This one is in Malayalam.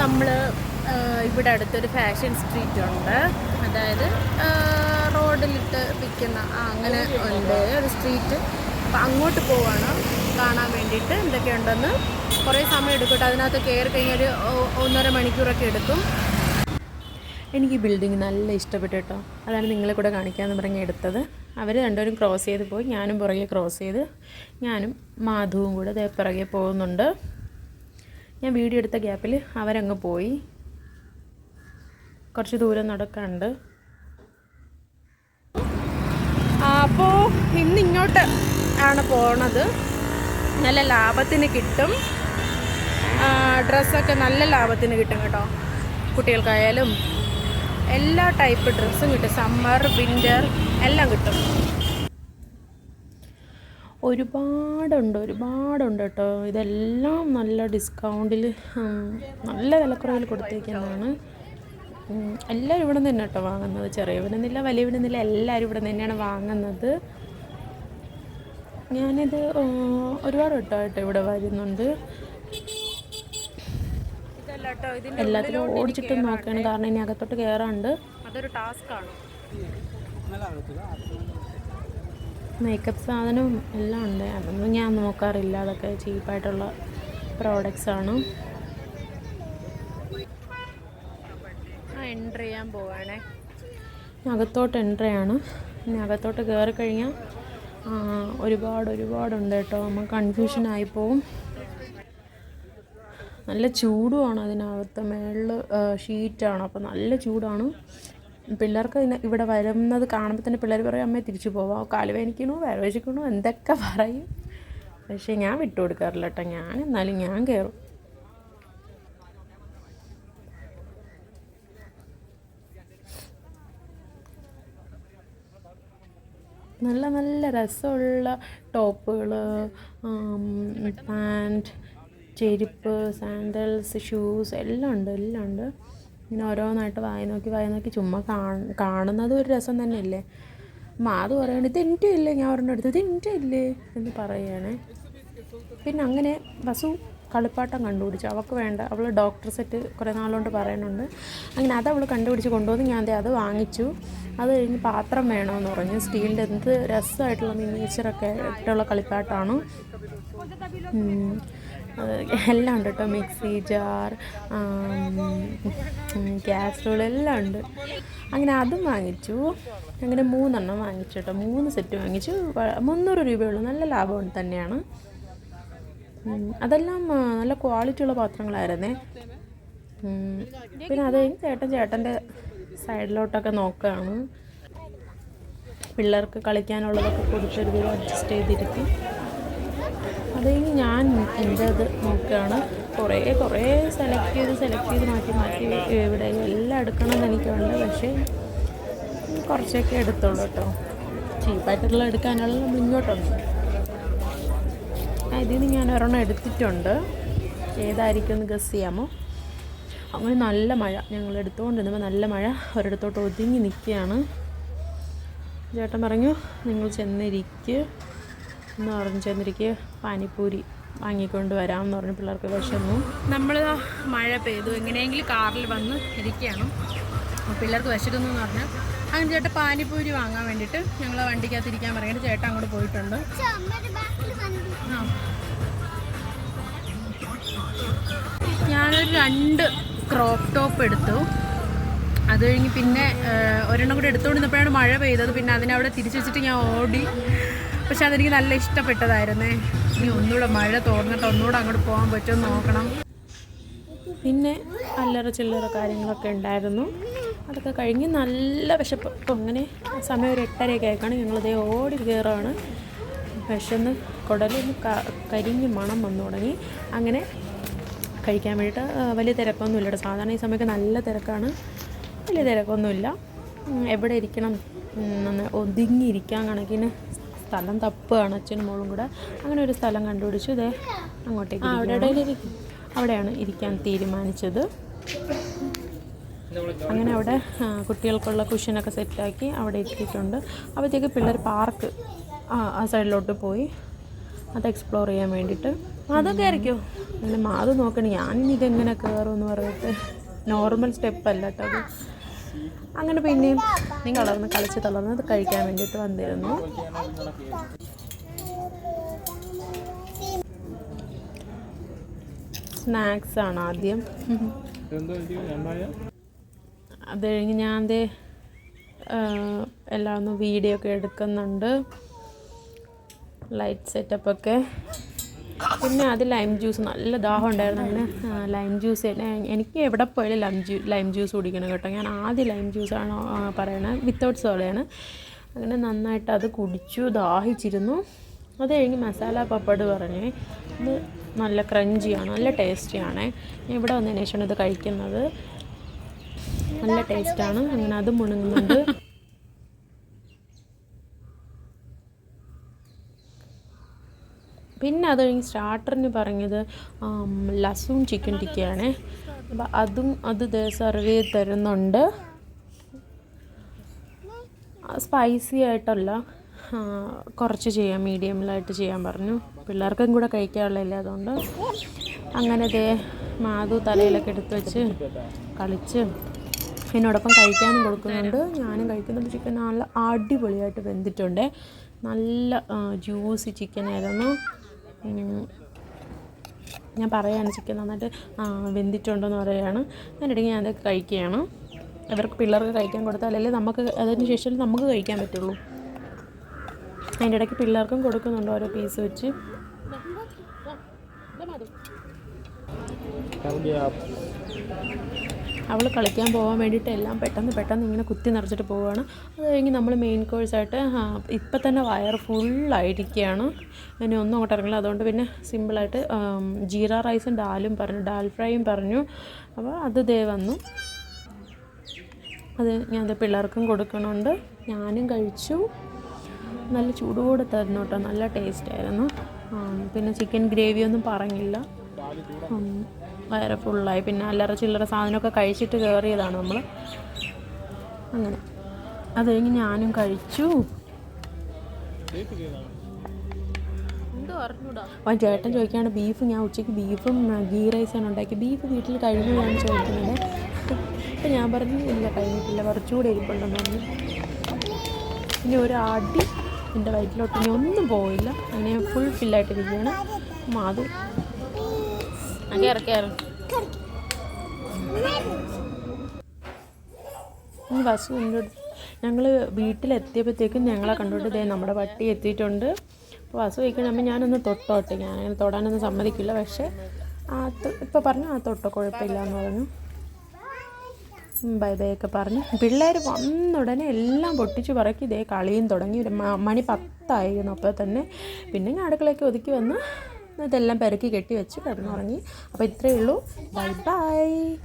നമ്മൾ ഇവിടെ അടുത്തൊരു ഫാഷൻ സ്ട്രീറ്റ് ഉണ്ട്. അതായത് റോഡിലിട്ട് വിൽക്കുന്ന അങ്ങനെ ഉണ്ട് ഒരു സ്ട്രീറ്റ് അപ്പം അങ്ങോട്ട് പോവാണ്. കാണാൻ വേണ്ടിയിട്ട് എന്തൊക്കെയുണ്ടെന്ന് കുറേ സമയം എടുക്കട്ടെ. കേട്ടോ അതിനകത്ത് കയറി കഴിഞ്ഞാൽ ഒന്നര മണിക്കൂറൊക്കെ എടുക്കും. എനിക്ക് ഈ ബിൽഡിംഗ് നല്ല ഇഷ്ടപ്പെട്ടു കേട്ടോ. അതാണ് നിങ്ങളെ കൂടെ കാണിക്കാമെന്ന് പറഞ്ഞ് എടുത്തത്. അവർ രണ്ടുപേരും ക്രോസ് ചെയ്ത് പോയി. ഞാനും പുറകെ ക്രോസ് ചെയ്ത് ഞാനും മാധുവും കൂടെ ദേ പുറകെ പോകുന്നുണ്ട്. ഞാൻ വീഡിയോ എടുത്ത ഗ്യാപ്പിൽ അവരങ്ങ് പോയി. കുറച്ച് ദൂരം നടക്കാണ്ട് അപ്പോൾ ഇന്ന് ഇങ്ങോട്ട് ആണ് പോണത്. നല്ല ലാഭത്തിന് കിട്ടും. ഡ്രസ്സൊക്കെ നല്ല ലാഭത്തിന് കിട്ടും കേട്ടോ. കുട്ടികൾക്കായാലും എല്ലാ ടൈപ്പ് ഡ്രസ്സും കിട്ടും. സമ്മർ വിന്റർ എല്ലാം കിട്ടും. ഒരുപാടുണ്ട് ഒരുപാടുണ്ട് കേട്ടോ. ഇതെല്ലാം നല്ല ഡിസ്കൗണ്ടിൽ നല്ല വിലക്കുറവിൽ കൊടുത്തേക്കുന്നതാണ്. എല്ലാവരും ഇവിടെ നിന്ന് തന്നെ കേട്ടോ വാങ്ങുന്നത് ചെറിയവനെന്നില്ല വലിയവനെന്നില്ല എല്ലാവരും ഇവിടെ നിന്ന് തന്നെയാണ് വാങ്ങുന്നത്. ഞാനിത് ഒരുപാട് വട്ടമായിട്ട് ഇവിടെ വരുന്നുണ്ട്. എല്ലാത്തിലും ഓടിച്ചിട്ട് നോക്കുകയാണ് കാരണം ഇനി അകത്തോട്ട് കയറാണ്ട് അതൊരു ടാസ്ക് ആണ്. മേക്കപ്പ് സാധനവും എല്ലാം ഉണ്ട്. അതൊന്നും ഞാൻ നോക്കാറില്ല. അതൊക്കെ ചീപ്പായിട്ടുള്ള പ്രോഡക്റ്റ്സ് ആണ്. ആ എൻട്രി ചെയ്യാൻ പോവാണേ. അകത്തോട്ട് എൻട്രിയാണ് ഇനി അകത്തോട്ട് കയറി കഴിഞ്ഞാൽ ഒരുപാട് ഒരുപാടുണ്ട് കേട്ടോ. നമ്മൾ കൺഫ്യൂഷൻ ആയിപ്പോവും നല്ല ചൂടുമാണ് അതിനകത്ത്. മേളിൽ ഷീറ്റാണ് അപ്പോൾ നല്ല ചൂടാണ്. പിള്ളേർക്ക് ഇവിടെ വരുന്നത് കാണുമ്പോൾ തന്നെ പിള്ളേർ പറയും അമ്മയെ തിരിച്ചു പോവാം. കാൽ വേനിക്കണു വേറെ വെച്ചിക്കണു എന്തൊക്കെ പറയും? പക്ഷേ ഞാൻ വിട്ടു കൊടുക്കാറില്ല കേട്ടോ. ഞാൻ എന്നാലും ഞാൻ കയറും നല്ല നല്ല രസമുള്ള ടോപ്പുകൾ പാന്റ് ചെരുപ്പ് സാൻഡൽസ് ഷൂസ് എല്ലാം ഉണ്ട് എല്ലാം ഉണ്ട്. ഇങ്ങനെ ഓരോന്നായിട്ട് വായി നോക്കി വായി നോക്കി ചുമ്മാ കാണ് കാണുന്നത് ഒരു രസം തന്നെയല്ലേ? മാത് പറയണ ഇത് എന്റെ ഇല്ലേ ഞാൻ ഒരെണ്ണം എടുത്ത് ഇത് എന്റെ ഇല്ലേ എന്ന് പറയുകയാണേ പിന്നെ അങ്ങനെ വസു കളിപ്പാട്ടം കണ്ടുപിടിച്ചു. അവൾക്ക് വേണ്ട അവൾ ഡോക്ടർ സെറ്റ് കുറേ നാളുകൊണ്ട് പറയുന്നുണ്ട്. അങ്ങനെ അത് അവൾ കണ്ടുപിടിച്ച് കൊണ്ടുവന്ന് ഞാൻ ദേ അത് വാങ്ങിച്ചു. അത് കഴിഞ്ഞ് പാത്രം വേണമെന്ന് പറഞ്ഞു. സ്റ്റീലിന്റെ എന്ത് രസമായിട്ടുള്ള മിനിയേച്ചറൊക്കെ ഉം. അത് എല്ലാം ഉണ്ട് കേട്ടോ. മിക്സി ജാർ കാസറോൾ എല്ലാം ഉണ്ട്. അങ്ങനെ അതും വാങ്ങിച്ചു. അങ്ങനെ മൂന്നെണ്ണം വാങ്ങിച്ചു കേട്ടോ. മൂന്ന് സെറ്റ് വാങ്ങിച്ചു. മുന്നൂറ് രൂപയുള്ളൂ. നല്ല ലാഭം തന്നെയാണ്. അതെല്ലാം നല്ല ക്വാളിറ്റി ഉള്ള പാത്രങ്ങളായിരുന്നേ. പിന്നെ അത് കഴിഞ്ഞ് ചേട്ടൻ ചേട്ടന്റെ സൈഡിലോട്ടൊക്കെ നോക്കുകയാണ്. പിള്ളേർക്ക് കളിക്കാനുള്ളതൊക്കെ കൊടുത്തൊരു അഡ്ജസ്റ്റ് ചെയ്തിരുത്തി അത് കഴിഞ്ഞ് ഞാൻ എന്റെ അത് നോക്കുകയാണ്. കുറേ കുറേ സെലക്ട് ചെയ്ത് സെലക്ട് ചെയ്ത് മാറ്റി മാറ്റി ഇവിടെ എല്ലാം എടുക്കണമെന്ന് എനിക്കുണ്ട്. പക്ഷേ കുറച്ചൊക്കെ എടുത്തോളൂ കേട്ടോ. ചീപ്പായിട്ടുള്ള എടുക്കാനുള്ള നമ്മൾ ഇങ്ങോട്ടുണ്ട് ഇതിൽ നിന്ന് ഞാൻ ഒരെണ്ണം എടുത്തിട്ടുണ്ട്. ഏതായിരിക്കും എന്ന് ഗസ് ചെയ്യാമോ? അങ്ങനെ നല്ല മഴ. ഞങ്ങൾ എടുത്തുകൊണ്ടിരുന്നപ്പോൾ നല്ല മഴ ഒരിടത്തോട്ട് ഒതുങ്ങി നിൽക്കുകയാണ്. ചേട്ടൻ പറഞ്ഞു നിങ്ങൾ ചെന്നിരിക്കുക എന്ന് പറഞ്ഞ് പാനിപ്പൂരി വാങ്ങിക്കൊണ്ട് വരാമെന്ന് പറഞ്ഞു പിള്ളേർക്ക് വിഷമു നമ്മൾ മഴ പെയ്തു. എങ്ങനെയെങ്കിലും കാറിൽ വന്ന് ഇരിക്കുകയാണ്. പിള്ളേർക്ക് വിശക്കുന്നു എന്ന് പറഞ്ഞാൽ അങ്ങനെ ചേട്ടൻ പാനിപ്പൂരി വാങ്ങാൻ വേണ്ടിയിട്ട് ഞങ്ങൾ വണ്ടിക്കകത്ത് ഇരിക്കാൻ പറഞ്ഞിട്ട് ചേട്ടൻ അങ്ങോട്ട് പോയിട്ടുണ്ട്. ഞാനൊരു രണ്ട് ക്രോപ്പ് ടോപ്പ് എടുത്തു. അത് കഴിഞ്ഞ് പിന്നെ ഒരെണ്ണം കൂടി എടുത്തുകൊണ്ടിരുന്നപ്പോഴാണ് മഴ പെയ്തത്. പിന്നെ അതിനെ അവിടെ തിരിച്ചു വെച്ചിട്ട് ഞാൻ ഓടി. പക്ഷെ അതെനിക്ക് നല്ല ഇഷ്ടപ്പെട്ടതായിരുന്നേ. ഇനി ഒന്നുകൂടെ മഴ തോർന്നിട്ട് ഒന്നുകൂടെ അങ്ങോട്ട് പോകാൻ പറ്റുമെന്ന് നോക്കണം. പിന്നെ അല്ലറ ചില്ലറ കാര്യങ്ങളൊക്കെ ഉണ്ടായിരുന്നു. അതൊക്കെ കഴിഞ്ഞ് നല്ല വിശപ്പ്. ഇപ്പം അങ്ങനെ സമയം ഒരു എട്ടരയൊക്കെ ആയിക്കാണ്. ഞങ്ങളിതേ ഓടി കയറുകയാണ് വിശന്ന് കുടലൊന്ന് കരിഞ്ഞ് മണം വന്നു തുടങ്ങി. അങ്ങനെ കഴിക്കാൻ വേണ്ടിയിട്ട് വലിയ തിരക്കൊന്നുമില്ല കേട്ടോ. സാധാരണ ഈ സമയത്ത് നല്ല തിരക്കാണ്. വലിയ തിരക്കൊന്നുമില്ല. എവിടെ ഇരിക്കണം? ഒതുങ്ങിയിരിക്കാൻ കണക്കിന് സ്ഥലം തപ്പുകയാണ് അച്ഛനും മോളും കൂടെ. അങ്ങനെ ഒരു സ്ഥലം കണ്ടുപിടിച്ചു. ഇതേ അങ്ങോട്ടേക്ക്. അവിടെയാണ് ഇരിക്കാൻ തീരുമാനിച്ചത്. അങ്ങനെ അവിടെ കുട്ടികൾക്കുള്ള കുഷ്യനൊക്കെ സെറ്റാക്കി അവിടെ എത്തിയിട്ടുണ്ട്. അപ്പോഴത്തേക്ക് പിള്ളേർ പാർക്ക് ആ സൈഡിലോട്ട് പോയി. അത് എക്സ്പ്ലോർ ചെയ്യാൻ വേണ്ടിയിട്ട്. മാധവ് കയറിക്കോ അങ്ങനെ മാധവ് നോക്കണേ. ഞാനിനി ഇതെങ്ങനെ കയറുമെന്ന് പറഞ്ഞിട്ട് നോർമൽ സ്റ്റെപ്പല്ല കേട്ടോ അത്. അങ്ങനെ പിന്നെയും നീ കളർന്ന് കളിച്ച് തളർന്ന് അത് കഴിക്കാൻ വേണ്ടിയിട്ട് വന്നിരുന്നു. സ്നാക്സ് ആണ് ആദ്യം. അത് കഴിഞ്ഞ് ഞാൻ ദേ എല്ലാം ഒന്ന് വീഡിയോ ഒക്കെ എടുക്കുന്നുണ്ട്. ലൈറ്റ് സെറ്റപ്പൊക്കെ പിന്നെ അത് ലൈം ജ്യൂസ് നല്ല ദാഹം ഉണ്ടായിരുന്നു. അങ്ങനെ ലൈം ജ്യൂസ് എനിക്ക് എവിടെ പോയാലും ലൈം ജ്യൂ ലൈം ജ്യൂസ് കുടിക്കണം കേട്ടോ. ഞാൻ ആദ്യം ലൈം ജ്യൂസാണ് പറയണത് വിത്തൗട്ട് സോഡയാണ് അങ്ങനെ നന്നായിട്ട് അത് കുടിച്ചു ദാഹിച്ചിരുന്നു. അത് കഴിഞ്ഞ് മസാല പപ്പട് പറഞ്ഞ്. അത് നല്ല ക്രഞ്ചിയാണ് നല്ല ടേസ്റ്റിയാണ് ഞാൻ ഇവിടെ വന്നതിന് ശേഷമാണ് ഇത് കഴിക്കുന്നത്. നല്ല ടേസ്റ്റാണ് അങ്ങനെ അത് മുണങ്ങുന്നുണ്ട്. പിന്നെ അത് കഴിഞ്ഞ് സ്റ്റാർട്ടറിന് പറഞ്ഞത് ലസും ചിക്കൻ ടിക്കയാണ്. അപ്പം അതും അത് സെർവ് ചെയ്ത് തരുന്നുണ്ട്. സ്പൈസി ആയിട്ടല്ല. കുറച്ച് ചെയ്യാം മീഡിയമിലായിട്ട് ചെയ്യാൻ പറഞ്ഞു. പിള്ളേർക്കും കൂടെ കഴിക്കാനുള്ളതല്ലേ അതുകൊണ്ട്. അങ്ങനെ ദേ മാധു തലയിലൊക്കെ എടുത്ത് വെച്ച് കളിച്ച് എന്നോടൊപ്പം കഴിക്കാനും കൊടുക്കുന്നുണ്ട്. ഞാനും കഴിക്കുന്നുണ്ട്. ചിക്കൻ നല്ല അടിപൊളിയായിട്ട് വെന്തിട്ടുണ്ട്. നല്ല ജ്യൂസി ചിക്കനായിരുന്നു. ഞാൻ പറയാണ് ചിക്കൻ നന്നായിട്ട് വെന്തിട്ടുണ്ടെന്ന് പറയുകയാണ്. എന്നിട്ട് ഞാൻ അതൊക്കെ കഴിക്കുകയാണ്. ഇവർക്ക് പിള്ളേർക്ക് കഴിക്കാൻ കൊടുത്താലല്ലേ നമുക്ക് അതിന് ശേഷം നമുക്ക് കഴിക്കാൻ പറ്റുള്ളൂ. അതിന്റെ ഇടയ്ക്ക് പിള്ളേർക്കും കൊടുക്കുന്നുണ്ട് ഓരോ പീസ് വെച്ച്. അവൾ കളിക്കാൻ പോകാൻ വേണ്ടിയിട്ട് എല്ലാം പെട്ടെന്ന് പെട്ടെന്ന് ഇങ്ങനെ കുത്തി നിറച്ചിട്ട് പോവുകയാണ് അത് കഴിഞ്ഞ് നമ്മൾ മെയിൻ കോഴ്സായിട്ട് ഇപ്പം തന്നെ വയർ ഫുള്ളായിരിക്കുകയാണ് ഇനി ഒന്നും അങ്ങോട്ട് ഇറങ്ങില്ല. അതുകൊണ്ട് പിന്നെ സിമ്പിളായിട്ട് ജീര റൈസും ഡാലും പറഞ്ഞു ഡാൽ ഫ്രൈയും പറഞ്ഞു. അപ്പോൾ അത് ദേ വന്നു. അത് ഞാൻ അത് പിള്ളേർക്കും കൊടുക്കണുണ്ട്. ഞാനും കഴിച്ചു. നല്ല ചൂടോടെ തരുന്നു കേട്ടോ. നല്ല ടേസ്റ്റായിരുന്നു പിന്നെ ചിക്കൻ ഗ്രേവി ഒന്നും പറഞ്ഞില്ല. വയറ് ഫുള്ളായി പിന്നെ അല്ലറ ചില്ലറ സാധനമൊക്കെ കഴിച്ചിട്ട് കയറിയതാണ് നമ്മൾ അങ്ങനെ. അത് കഴിഞ്ഞ് ഞാനും കഴിച്ചു. അപ്പം ചേട്ടൻ ചോദിക്കുകയാണ് ബീഫ് ഞാൻ ഉച്ചയ്ക്ക് ബീഫും ഗീ റൈസാണ് ഉണ്ടാക്കി ബീഫ് വീട്ടിൽ കഴിഞ്ഞതാണ് ചോദിക്കുന്നത് അപ്പം ഞാൻ പറഞ്ഞു ഇല്ല കഴിഞ്ഞിട്ടില്ല. കുറച്ചുകൂടി ഇരിപ്പുണ്ടെന്ന് പറഞ്ഞു. പിന്നെ ഒരു അടി എന്റെ വയറ്റിലോട്ട് ഇനി ഒന്നും പോയില്ല അങ്ങനെ ഫുൾ ഫില്ലായിട്ടിരിക്കുകയാണ് മാതു കയറി കയറി ഈ ബസ് കൊണ്ട് ഞങ്ങൾ വീട്ടിലെത്തിയപ്പോഴത്തേക്കും ഞങ്ങളെ കണ്ടോട്ട് ദേ നമ്മുടെ പട്ടി എത്തിയിട്ടുണ്ട്. അപ്പോൾ ബസ് വയ്ക്കണം അമ്മ ഞാനൊന്ന് തൊട്ടോട്ടെ. ഞാനങ്ങനെ തൊടാനൊന്നും സമ്മതിക്കില്ല. പക്ഷേ ആ ഇപ്പോൾ പറഞ്ഞു ആ തൊട്ടോ കുഴപ്പമില്ല എന്ന് പറഞ്ഞു ബൈ ബൈ ഒക്കെ പറഞ്ഞ്. പിള്ളേർ വന്ന ഉടനെ എല്ലാം പൊട്ടിച്ച് പറക്കി ഇതേ കളിയും തുടങ്ങി. മണി പത്തായിരുന്നു അപ്പോൾ തന്നെ. പിന്നെ ഞാൻ അടുക്കളയൊക്കെ ഒതുക്കി വന്ന് ഇതെല്ലാം പെരക്കി കെട്ടി വെച്ച് കിടന്നുറങ്ങി. അപ്പോൾ ഇത്രയേ ഉള്ളൂ. Bye bye.